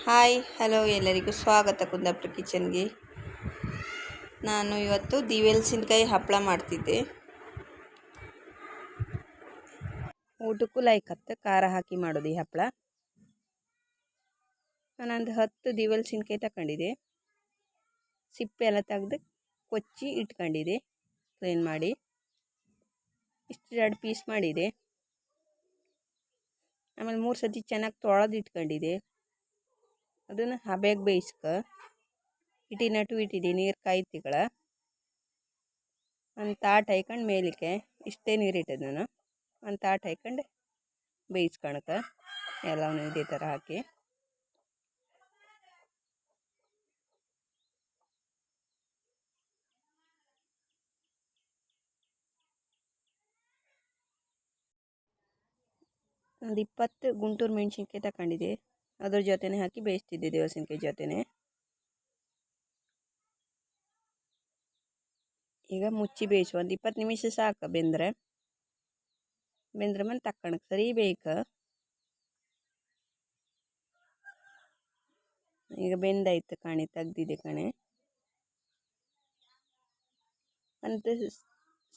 Hi, hello ಎಲ್ಲರಿಗೂ ಸ್ವಾಗತ ಕುಂದಾಪುರ ಕಿಚನ್ಗೆ. ನಾನು ಇವತ್ತು ದಿವೆಲ್ಸಿನಕಾಯಿ ಹಪ್ಪಳ ಮಾಡ್ತಿದ್ದೆ. ಊಟಕ್ಕೂ ಲೈಕ್ ಹತ್ತು, ಖಾರ ಹಾಕಿ ಮಾಡೋದು ಈ ಹಪ್ಪಳ. ನಾನೊಂದು ಹತ್ತು ದಿವೆಲ್ಸಿನಕಾಯಿ ತಗೊಂಡಿದ್ದೆ. ಸಿಪ್ಪೆ ಎಲ್ಲ ತೆಗೆದು ಕೊಚ್ಚಿ ಇಟ್ಕೊಂಡಿದ್ದೆ. ಕ್ಲೀನ್ ಮಾಡಿ. ಇಷ್ಟು ಎರಡು ಪೀಸ್ ಮಾಡಿದೆ. ಆಮೇಲೆ ಮೂರು ಸತಿ ಚೆನ್ನಾಗಿ ತೊಳೆದು ಇಟ್ಕೊಂಡಿದ್ದೆ. ಅದನ್ನು ಹಬೆಗೆ ಬೇಯಿಸ್ಕ ಇಟ್ಟಿನಟ್ಟು ಇಟ್ಟಿದ್ದೆ ನೀರು ಕಾಯ್ತಿಗಳ. ಒಂದು ತಾಟ್ ಹಾಯ್ಕೊಂಡು ಮೇಲಿಕ್ಕೆ ಇಷ್ಟೇ ನೀರು ಇಟ್ಟದ್ದು ನಾನು. ಒಂದು ತಾಟ್ ಹಾಯ್ಕೊಂಡು ಬೇಯಿಸ್ಕೊಳಕ ಎಲ್ಲವನ್ನು ಇದೇ ಥರ ಹಾಕಿ. ಒಂದು ಇಪ್ಪತ್ತು ಗುಂಟೂರು ಮೆಣಸಿನ್ಕಾಯಿ ತಗೊಂಡಿದ್ದೆ ಅದ್ರ ಜೊತೆನೇ ಹಾಕಿ ಬೇಯಿಸ್ತಿದ್ದೆ ದೇವಸಿನಕಾಯಿ ಜೊತೆನೆ. ಈಗ ಮುಚ್ಚಿ ಬೇಯಿಸು ಒಂದು ಇಪ್ಪತ್ತು ನಿಮಿಷ ಸಾಕು ಬೆಂದ್ರೆ. ಬೆಂದ್ರೆ ಮನೆ ತಕ್ಕಣಕ್ಕೆ ಸರಿ ಬೇಕು ಈಗ ಬೆಂದಾಯ್ತು ಕಣೆ, ತೆಗ್ದಿದೆ ಕಣೆ. ಅಂತ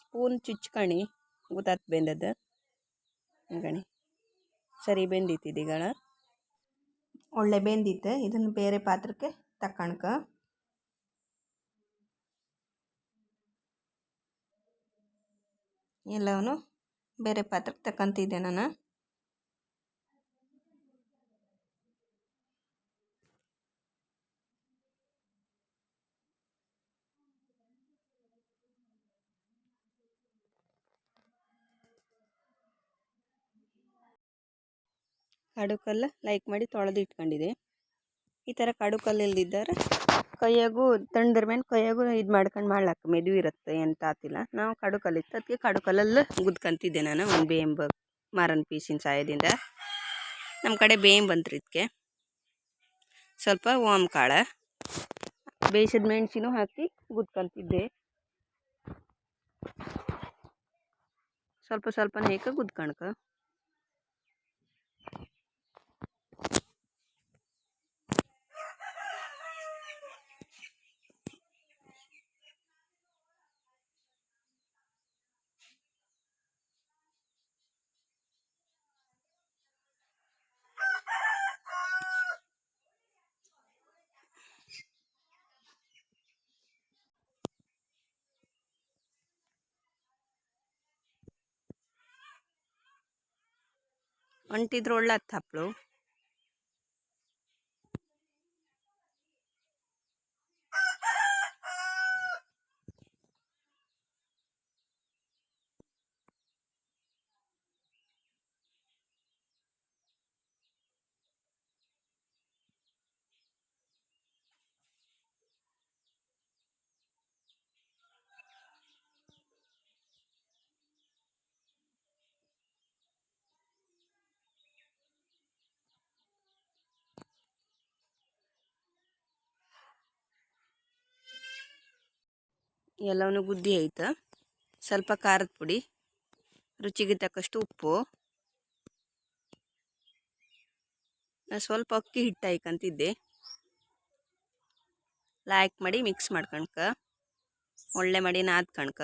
ಸ್ಪೂನ್ ಚುಚ್ಕಣಿ ಗೊತ್ತಾತ್ ಬೆಂದದ್ದು. ಕಣಿ. ಸರಿ ಬೆಂದಿತ್ತಿದೀಗಳ ಒಳ್ಳೆ ಬೆಂದಿತ್ತು ಇದನ್ನು ಬೇರೆ ಪಾತ್ರಕ್ಕೆ ತಕ್ಕಣ್ಕ. ಎಲ್ಲವನ್ನು ಬೇರೆ ಪಾತ್ರಕ್ಕೆ ತಕ್ಕಂತಿದ್ದೆ ನಾನು. ಕಡುಕಲ್ಲ ಲೈಕ್ ಮಾಡಿ ತೊಳೆದು ಇಟ್ಕೊಂಡಿದೆ. ಈ ಥರ ಕಾಡುಕಲ್ಲು ಇಲ್ದಿದ್ದರೆ ಕೈಯಾಗೂ ತಣ್ಣದ್ರ ಮೇಲೆ ಕೈಯಾಗೂ ಇದು ಮಾಡ್ಕೊಂಡು ಮಾಡ್ಲಾಕ ಮೆದು ಇರುತ್ತೆ ಎಂತ ಆತಿಲ್ಲ. ನಾವು ಕಡುಕಲ್ಲಿತ್ತು, ಅದಕ್ಕೆ ಕಾಡುಕಲ್ಲಲ್ಲಿ ಗುದ್ಕಂತಿದ್ದೆ ನಾನು ಒಂದು ಬೇಂಬ ಮಾರನ್ ಪೀಸಿನ ಸಹಾಯದಿಂದ. ನಮ್ಮ ಕಡೆ ಬೇಂಬ್ ಬಂತ್ರಿ ಇದಕ್ಕೆ ಸ್ವಲ್ಪ ಓಮ್ ಕಾಳು, ಬೇಯಿಸಿದ ಮೆಣಸಿನೂ ಹಾಕಿ ಗುದ್ಕಂತಿದ್ದೆ. ಸ್ವಲ್ಪ ಸ್ವಲ್ಪ ನೇಕ ಗುದ್ಕಣ್ಕ. ಅಂಟಿದ್ರೆ ಒಳ್ಳೆ ಎಲ್ಲವನ್ನು ಗುದ್ದಿ ಆಯ್ತು. ಸ್ವಲ್ಪ ಖಾರದ ಪುಡಿ, ರುಚಿಗೆ ತಕ್ಕಷ್ಟು ಉಪ್ಪು. ನಾನು ಸ್ವಲ್ಪ ಅಕ್ಕಿ ಹಿಟ್ಟು ಹಾಯ್ಕಂತಿದ್ದೆ. ಲಾಯ್ಕ್ ಮಾಡಿ ಮಿಕ್ಸ್ ಮಾಡ್ಕಣ್ಕ. ಒಳ್ಳೆ ಮಾಡಿ ನಾದ್ಕಣ್ಕ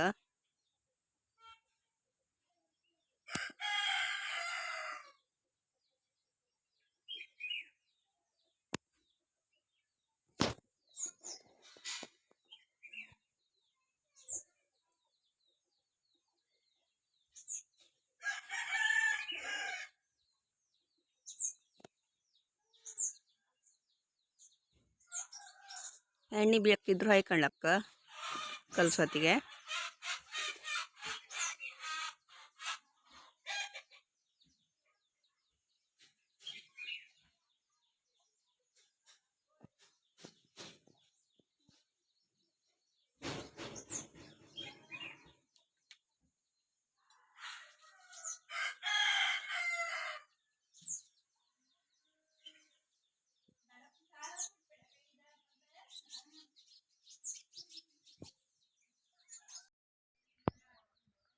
ಎಣ್ಣೆ ಬೇಕಿದ್ರು ಹಾಯ್ಕೊಳ್ಳಕ್ಕ ಕಲ್ಸೊತ್ತಿಗೆ.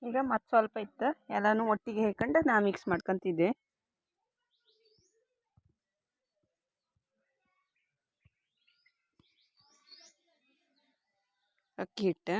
ಈಗ ಮತ್ತು ಸ್ವಲ್ಪ ಇತ್ತು. ಎಲ್ಲನೂ ಒಟ್ಟಿಗೆ ಹೇಳ್ಕೊಂಡು ನಾ ಮಿಕ್ಸ್ ಮಾಡ್ಕೊತಿದ್ದೆ. ಅಕ್ಕಿ ಹಿಟ್ಟು.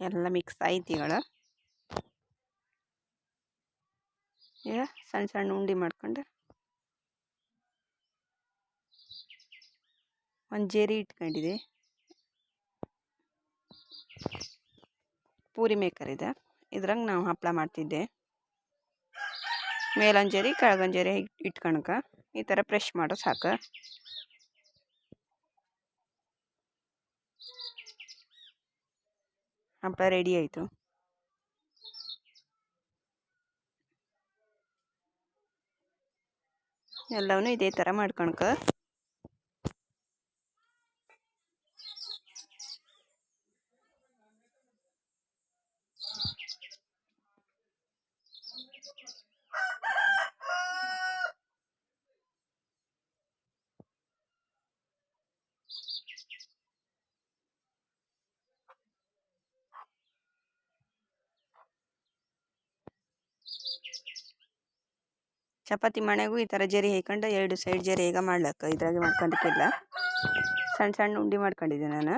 ಎಲ್ಲ ಮಿಕ್ಸ್ ಆಯ್ತಿಗಳು. ಈಗ ಸಣ್ಣ ಸಣ್ಣ ಉಂಡೆ ಮಾಡ್ಕೊಂಡು ಒಂದು ಜೇರಿ ಇಟ್ಕೊಂಡಿದೆ. ಪೂರಿ ಮೇಕರ್ ಇದೆ. ಇದ್ರಂಗೆ ನಾವು ಹಪ್ಪಳ ಮಾಡ್ತಿದ್ದೆ. ಮೇಲೊಂದು ಜೇರಿ ಜೇರಿ ಇಟ್ಕೊಳಕ ಈ ಥರ ಪ್ರೆಶ್ ಮಾಡೋ ಸಾಕು. ಹಪ್ಪಳ ರೆಡಿ ಆಯಿತು. ಎಲ್ಲವನ್ನೂ ಇದೇ ಥರ ಮಾಡ್ಕೊಳಕ ಚಪಾತಿ ಮಣೆಗೂ ಈ ಥರ ಜರಿ ಹಾಕೊಂಡು ಎರಡು ಸೈಡ್ ಜರಿ ಈಗ ಮಾಡ್ಲಕ್ಕ? ಇದ್ರಾಗೆ ಮಾಡ್ಕೊಂಡಿಲ್ಲ ಸಣ್ಣ ಸಣ್ಣ ಉಂಡೆ ಮಾಡ್ಕೊಂಡಿದ್ದೆ ನಾನು.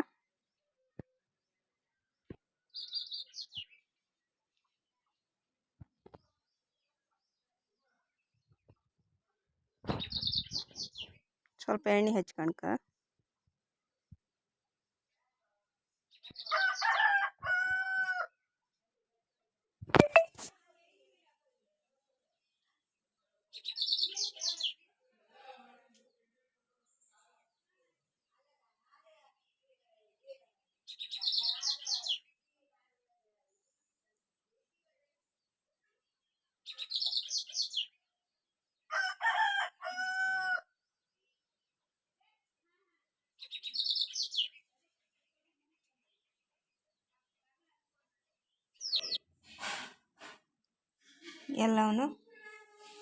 ಸ್ವಲ್ಪ ಎಣ್ಣೆ ಹಚ್ಕಣ್ಕ ಎಲ್ಲವನ್ನು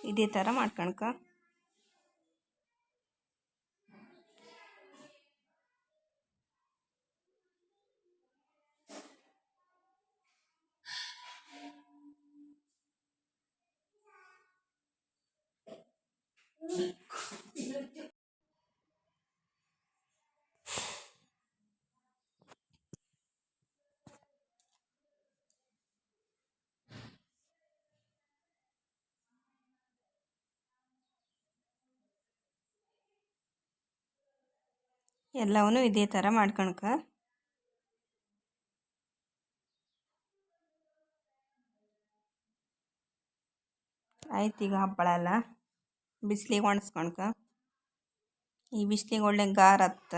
ಇದೇ ಥರ ಮಾಡ್ಕಣ್ಕ. ಎಲ್ಲವನ್ನೂ ಇದೇ ಥರ ಮಾಡ್ಕಣ್ಕ ಆಯ್ತು, ಈಗ ಹಪ್ಪಳ ಎಲ್ಲ ಬಿಸಿಲಿಗೆ ಈ ಬಿಸಿಲಿಗೆ ಒಳ್ಳೆ ಗಾರ ಹತ್ತ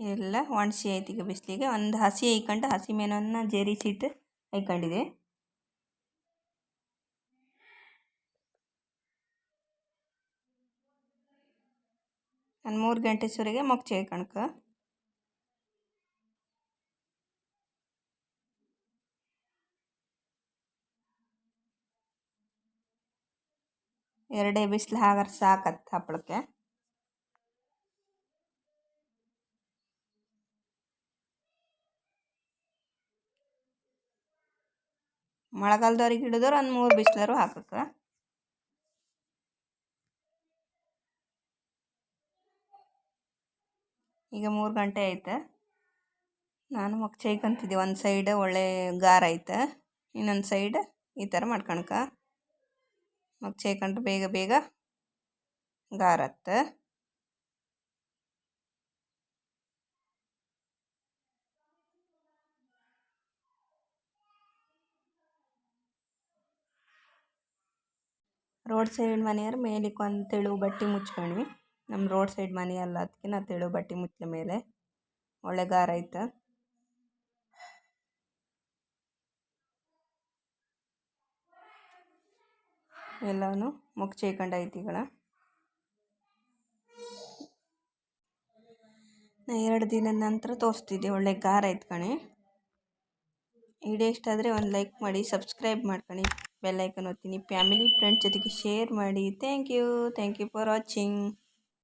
ಎಲ್ಲ ಒಣಸಿ ಆಯ್ತು ಈಗ ಬಿಸಿಲಿಗೆ. ಒಂದು ಹಸಿ ಹೈಕೊಂಡು ಹಸಿ ಮೇನನ್ನು ಜೇರಿಸಿಟ್ಟು ಹೈಕೊಂಡಿದೆ ಒಂದು ಮೂರು ಗಂಟೆ ಸುರಿಗೆ ಮೊಗ್ಚೆ ಕಣಕ ಎರಡೇ ಬಿಸಿಲು ಹಾಗಾದ್ರೆ ಸಾಕತ್ತು ಹಪ್ಪಳಕ್ಕೆ. ಮಳೆಗಾಲದವ್ರಿಗೆ ಹಿಡಿದ್ರೆ ಒಂದು ಮೂರು ಬಿಸಿಲರು ಹಾಕಕ್ಕೆ. ಈಗ ಮೂರು ಗಂಟೆ ಆಯ್ತು ನಾನು ಮಕ್ಕ ಚೈಕಂತಿದ್ದೆ ಒಂದು ಸೈಡ್ ಒಳ್ಳೆ ಗಾರ ಐತೆ. ಇನ್ನೊಂದು ಸೈಡ್ ಈ ಥರ ಮಾಡ್ಕಣಕ. ಮಗ ಚೈಕೊಂಡ್ರೆ ಬೇಗ ಬೇಗ ಗಾರತ್ತ ರೋಡ್ ಸೈಡ್ ಮನೆಯವ್ರು ಮೇಲಿಕ್ಕೆ ಒಂದು ತೆಳು ಬಟ್ಟೆ ಮುಚ್ಕೊಂಡ್ವಿ. ನಮ್ಮ ರೋಡ್ ಸೈಡ್ ಮನೆ ಅಲ್ಲ ಅದಕ್ಕೆ ನಾ ತೆಳು ಬಟ್ಟೆ ಮುಚ್ಚಲ ಮೇಲೆ. ಒಳ್ಳೆ ಗಾರ ಐತೆ. ಎಲ್ಲನೂ ಐತಿಗಳ. ನಾ ಎರಡು ದಿನ ನಂತರ ತೋರಿಸ್ತಿದ್ದೆ, ಒಳ್ಳೆ ಗಾರ ಆಯ್ತು ಕಣೆ. ವಿಡಿಯೋ ಇಷ್ಟ ಆದರೆ ಒಂದು ಲೈಕ್ ಮಾಡಿ ಸಬ್ಸ್ಕ್ರೈಬ್ ಮಾಡ್ಕೊಳ್ಳಿ ಬೆಲ್ಲೈಕನ್ ಓದ್ತೀನಿ ಫ್ಯಾಮಿಲಿ ಫ್ರೆಂಡ್ಸ್ ಜೊತೆಗೆ ಶೇರ್ ಮಾಡಿ. Thank you thank you for watching